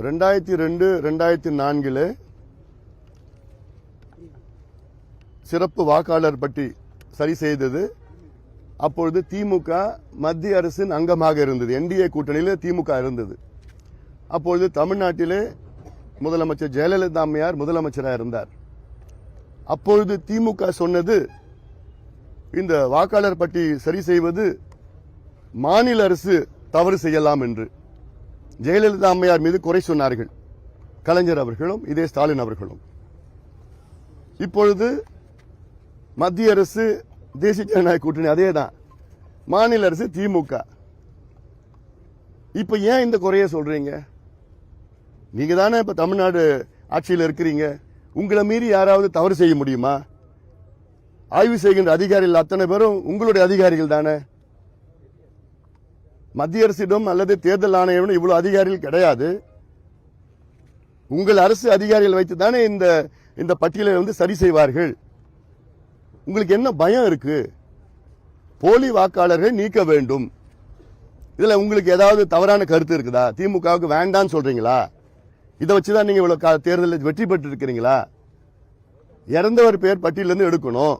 ரெண்டாயிரத்தி ரெண்டு ரெண்டாயிரத்தி நான்கில் சிறப்பு வாக்காளர் பட்டி சரி செய்தது. அப்பொழுது திமுக மத்திய அரசின் அங்கமாக இருந்தது. என்டிஏ கூட்டணியில் திமுக இருந்தது. அப்பொழுது தமிழ்நாட்டிலே முதலமைச்சர் ஜெயலலிதா அம்மையார் முதலமைச்சராக இருந்தார். அப்பொழுது திமுக சொன்னது இந்த வாக்காளர் பட்டி சரி செய்வது மாநில அரசு தவறு செய்யலாம் என்று. ஜெயலலிதா அம்மையார் மீது குறை சொன்னார்கள். கலைஞர் அவர்களும் இதே ஸ்டாலின் அவர்களும். இப்பொழுது மத்திய அரசு தேசிய ஜனநாயக கூட்டணி அதே தான் மாநில அரசு திமுக. இப்ப ஏன் இந்த குறைய சொல்றீங்க? நீங்க தானே இப்ப தமிழ்நாடு ஆட்சியில் இருக்கிறீங்க. உங்களை மீறி யாராவது தவறு செய்ய முடியுமா? ஆய்வு செய்கின்ற அதிகாரிகள் அத்தனை பேரும் உங்களுடைய அதிகாரிகள் தானே. மத்திய அரசிடம் அல்லது தேர்தல் ஆணையம் இவ்வளவு அதிகாரிகள் கிடையாது. உங்கள் அரசு அதிகாரிகள் வைத்து தானே இந்த இந்த பட்டியலை வந்து சரி செய்வார்கள். உங்களுக்கு என்ன பயம் இருக்கு? போலி வாக்காளர்களை நீக்க வேண்டும். இதுல உங்களுக்கு ஏதாவது தவறான கருத்து இருக்குதா? திமுகவுக்கு வேண்டாம்னு சொல்றீங்களா? இதை வச்சுதான் நீங்க இவ்வளவு கா- தேர்தலில் வெற்றி பெற்று இருக்கிறீங்களா இறந்தவர் பேர் பட்டியலிருந்து எடுக்கணும்.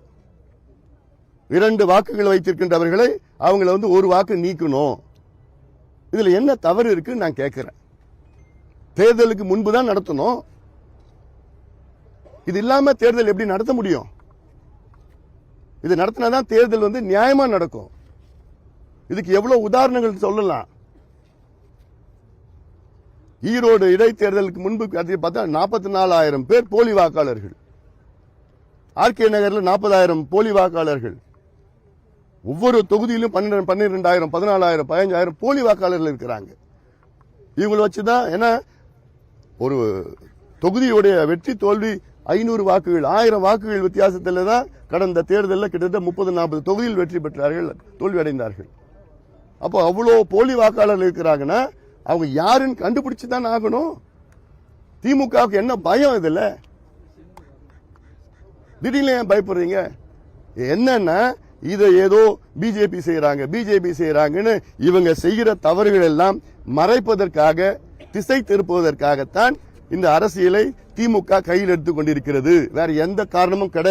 இரண்டு வாக்குகள் வைத்திருக்கின்றவர்களை அவங்கள வந்து ஒரு வாக்கு நீக்கணும். இதில் என்ன தவறு இருக்குன்னு நான் கேட்குறேன் தேர்தலுக்கு முன்பு தான் நடத்தணும். இது இல்லாமல் தேர்தல் எப்படி நடத்த முடியும்? இது நடத்தினாதான் தேர்தல் வந்து நியாயமாக நடக்கும். இதுக்கு எவ்வளோ உதாரணங்கள் சொல்லலாம். ஈரோடு இடைத்தேர்தலுக்கு முன்பு பார்த்தா நாற்பத்தி நாலாயிரம் பேர் போலி வாக்காளர்கள். ஆர்கே நகரில் நாற்பதாயிரம் போலி வாக்காளர்கள். ஒவ்வொரு தொகுதியிலும் பன்னிரெண்டு பன்னிரெண்டாயிரம் பதினாலாயிரம் பதினஞ்சாயிரம் போலி வாக்காளர்கள் இருக்கிறாங்க. இவங்களை வச்சுதான் ஏன்னா ஒரு தொகுதியுடைய வெற்றி தோல்வி ஐநூறு வாக்குகள் ஆயிரம் வாக்குகள் வித்தியாசத்தில் தான் கடந்த தேர்தலில் கிட்டத்தட்ட முப்பது நாற்பது தொகுதியில் வெற்றி பெற்றார்கள் தோல்வி அடைந்தார்கள் அப்போ அவ்வளோ போலி வாக்காளர்கள் இருக்கிறாங்கன்னா அவங்க யாருன்னு கண்டுபிடிச்சு தான் ஆகணும். திமுகவுக்கு என்ன பயம் இதில்? திடீர்னு ஏன் பயப்படுறீங்க? என்னன்னா இதை ஏதோ பிஜேபி செய்யறாங்க பிஜேபி செய்யறாங்கன்னு இவங்க செய்கிற தவறுகள் எல்லாம் மறைப்பதற்காக திசை திருப்புவதற்காகத்தான் இந்த அரசியலை திமுக கையில் எடுத்துக் கொண்டிருக்கிறது. வேற எந்த காரணமும் கிடையாது.